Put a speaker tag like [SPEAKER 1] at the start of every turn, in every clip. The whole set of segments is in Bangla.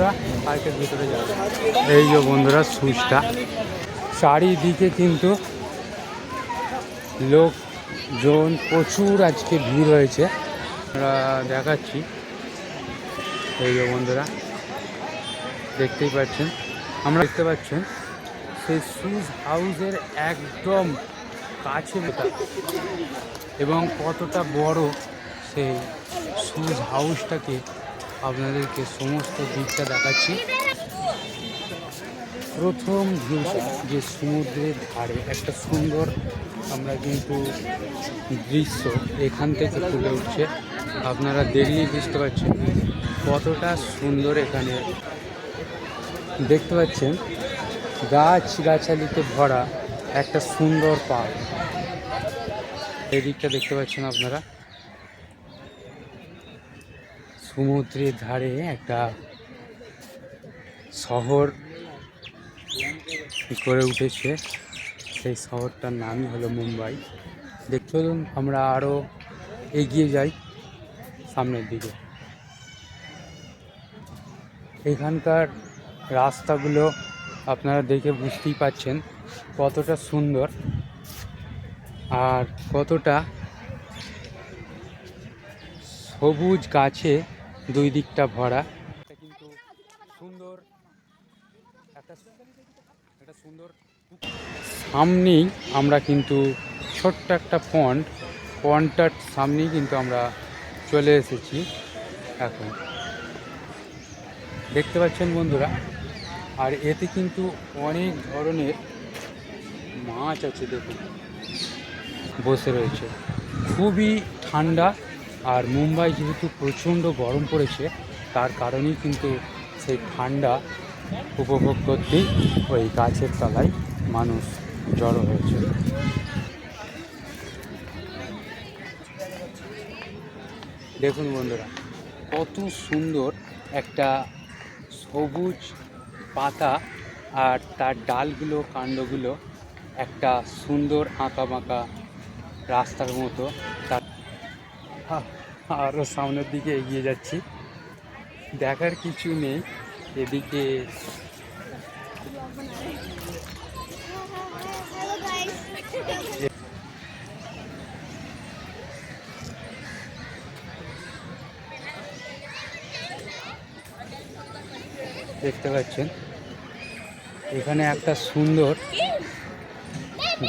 [SPEAKER 1] বন্ধুরা, পার্কের ভিতরে যাবে এই যে বন্ধুরা সুইচটা চারিদিকে কিন্তু লোকজন, প্রচুর আজকে ভিড় হয়েছে। আমরা দেখাচ্ছি। এই যে বন্ধুরা, দেখতেই পাচ্ছেন। আমরা দেখতে পাচ্ছেন, সেই শুজ হাউসের একদম কাছে এবং কতটা বড় সেই শুজ হাউসটাকে আপনাদেরকে সমস্ত দিকটা দেখাচ্ছি। প্রথম ভিউটা যে সমুদ্রের ধারে একটা সুন্দর আমরা কিন্তু দৃশ্য এখান থেকে ফুটে উঠছে। আপনারা দেখলেই বুঝতে পারছেন কতটা সুন্দর এখানে। দেখতে পাচ্ছেন গাছ গাছালিতে ভরা একটা সুন্দর পার্ক। এই দিকটা দেখতে পাচ্ছেন আপনারা। সমুদ্রের ধারে একটা শহর করে উঠেছে? সেই শহরটার নামই হলো মুম্বাই। দেখতে চলুন, আমরা আরও এগিয়ে যাই সামনের দিকে। এখানকার রাস্তাগুলো আপনারা দেখে বুঝতেই পাচ্ছেন কতটা সুন্দর আর কতটা সবুজ গাছে দুই দিকটা ভরা। কিন্তু সুন্দর। একটা সুন্দর সামনেই আমরা কিন্তু ছোট্ট একটা পন্ড পন্ডটার সামনেই কিন্তু আমরা চলে এসেছি এখন। দেখতে পাচ্ছেন বন্ধুরা, আর এতে কিন্তু অনেক ধরনের মাছ আছে দেখুন, বসে রয়েছে। খুবই ঠান্ডা আর মুম্বাই যেহেতু প্রচণ্ড গরম পড়েছে, তার কারণেই কিন্তু সেই ঠান্ডা উপভোগ করতেই ওই গাছের তলায় মানুষ জড়ো হয়েছে। দেখুন বন্ধুরা, কত সুন্দর একটা সবুজ পাতা আর তার ডালগুলো, কাণ্ডগুলো একটা সুন্দর আঁকা বাঁকা রাস্তার মতো, তার আরও সামনের দিকে এগিয়ে যাচ্ছি। দেখার কিছু নেই, এদিকে দেখতে পাচ্ছেন, এখানে একটা সুন্দর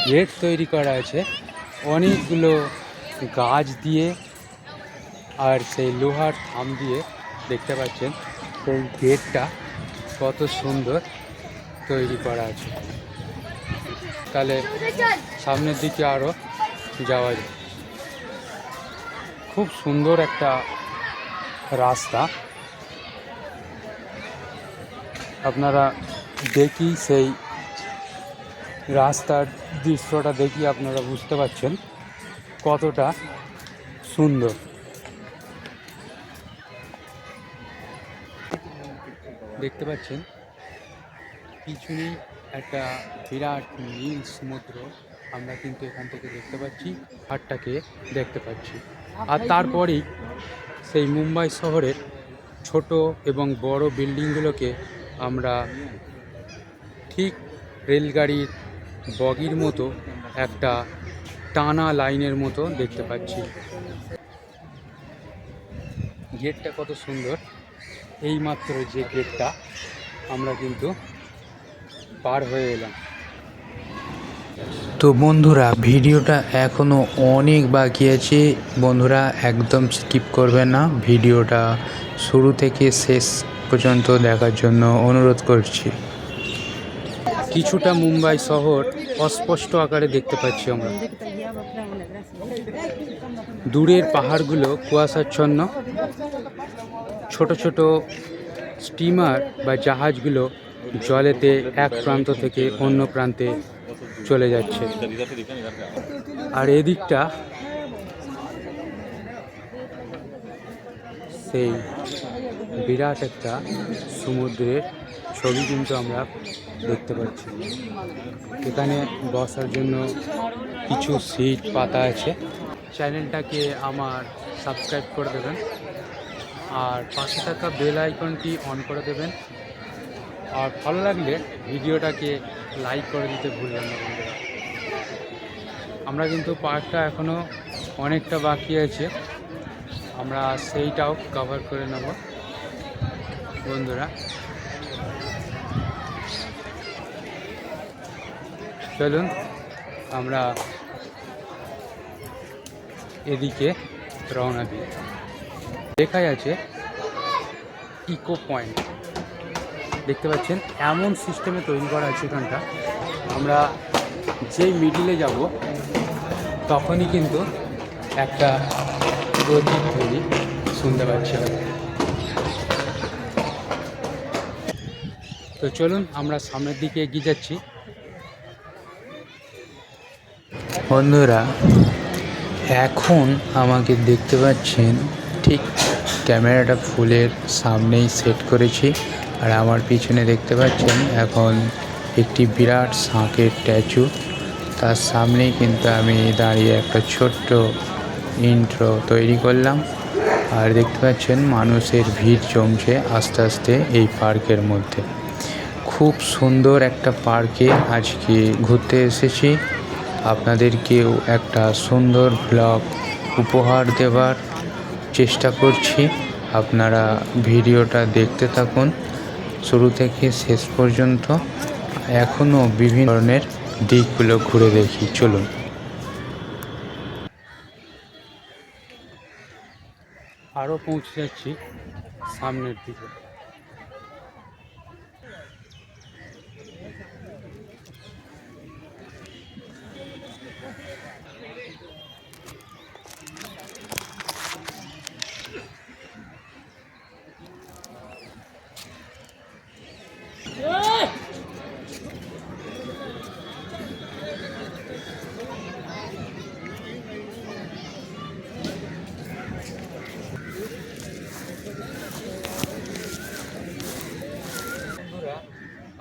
[SPEAKER 1] গেট তৈরি করা আছে। অনেকগুলো গাছ দিয়ে আর সেই লোহার থাম দিয়ে দেখতে পাচ্ছেন সেই গেটটা কত সুন্দর তৈরি করা আছে। তাহলে সামনের দিকে আরও যাওয়া যায়। খুব সুন্দর একটা রাস্তা। আপনারা দেখি সেই রাস্তার দৃশ্যটা দেখি, আপনারা বুঝতে পারছেন কতটা সুন্দর। দেখতে পাচ্ছেন পিছনে একটা বিরাট নীল সমুদ্র আমরা কিন্তু এখান থেকে দেখতে পাচ্ছি ঘাটটাকে দেখতে পাচ্ছি। আর তারপরেই সেই মুম্বাই শহরের ছোট এবং বড় বিল্ডিংগুলোকে আমরা ঠিক রেলগাড়ির বগির মতো একটা টানা লাইনের মতো দেখতে পাচ্ছি। গেটটা কত সুন্দর। এইমাত্র যে গেটটা আমরা কিন্তু পার হয়ে এলাম।
[SPEAKER 2] তো বন্ধুরা, ভিডিওটা এখনও অনেক বাকি আছে। বন্ধুরা, একদম স্কিপ করবে না। ভিডিওটা শুরু থেকে শেষ পর্যন্ত দেখার জন্য অনুরোধ করছি।
[SPEAKER 1] কিছুটা মুম্বাই শহর অস্পষ্ট আকারে দেখতে পাচ্ছি আমরা। দূরের পাহাড়গুলো কুয়াশাচ্ছন্ন। ছোট ছোট স্টিমার বা জাহাজগুলো জলেতে এক প্রান্ত থেকে অন্য প্রান্তে চলে যাচ্ছে। আর এদিকটা সেই বিরাট একটা সমুদ্রের ছবি কিন্তু আমরা দেখতে পাচ্ছি। এখানে বসার জন্য কিছু সিট পাতা আছে। চ্যানেলটাকে আমার সাবস্ক্রাইব করে দেবেন। আর পাশে থাকা বেল আইকনটি অন করে দেবেন। আর ভালো লাগলে ভিডিওটাকে লাইক করে দিতে ভুলবেন না বন্ধুরা। আমরা কিন্তু পার্কটা এখনও অনেকটা বাকি আছে। আমরা সেইটাও কভার করে নেব। বন্ধুরা। চলুন, আমরা এদিকে রওনা দিই। দেখাই আছে ইকো পয়েন্ট। দেখতে পাচ্ছেন, এমন সিস্টেমে তৈরি করা আছে এখানটা। আমরা যেই মিডিলে যাব, তখনই কিন্তু একটা প্রতিধ্বনি শুনতে পাচ্ছি তো চলুন, আমরা সামনের দিকে এগিয়ে যাচ্ছি।
[SPEAKER 2] বন্ধুরা, এখন আমাকে দেখতে পাচ্ছেন ঠিক ক্যামেরাটা ফুলের সামনেই সেট করেছি। আর আমার পিছনে দেখতে পাচ্ছেন এখন একটি বিরাট শাঁখের স্ট্যাচু তার সামনেই কিন্তু আমি দাঁড়িয়ে একটা ছোট্ট ইন্ট্রো তৈরি করলাম। আর দেখতে পাচ্ছেন মানুষের ভিড় জমছে আস্তে আস্তে এই পার্কের মধ্যে। খুব সুন্দর একটা পার্কে আজকে ঘুরতে এসেছি। আপনাদেরকেও একটা সুন্দর ব্লগ উপহার দেওয়ার চেষ্টা করছি আপনারা ভিডিওটা দেখতে থাকুন। শুরু থেকে শেষ পর্যন্ত এখনও বিভিন্ন ধরনের দিকগুলো ঘুরে দেখি, চলুন।
[SPEAKER 1] আরও পৌঁছে যাচ্ছি সামনের দিকে।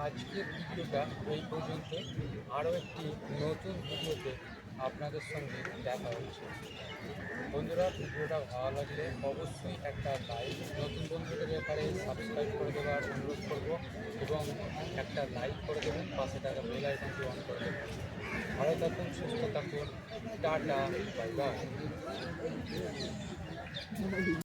[SPEAKER 1] আজকের ভিডিওটা এই পর্যন্ত। আরও একটি নতুন ভিডিওতে আপনাদের সঙ্গে দেখা হচ্ছে। বন্ধুরা, ভিডিওটা ভালো লাগলে অবশ্যই একটা লাইক। নতুন বন্ধুদের ব্যাপারে সাবস্ক্রাইব করে দেওয়ার অনুরোধ করব এবং একটা লাইক করে দেবেন, পাশে থাকা বেল আইকনটি অন করে দেবেন। ভালো থাকুন, সুস্থ থাকুন, টাটা বাই বাই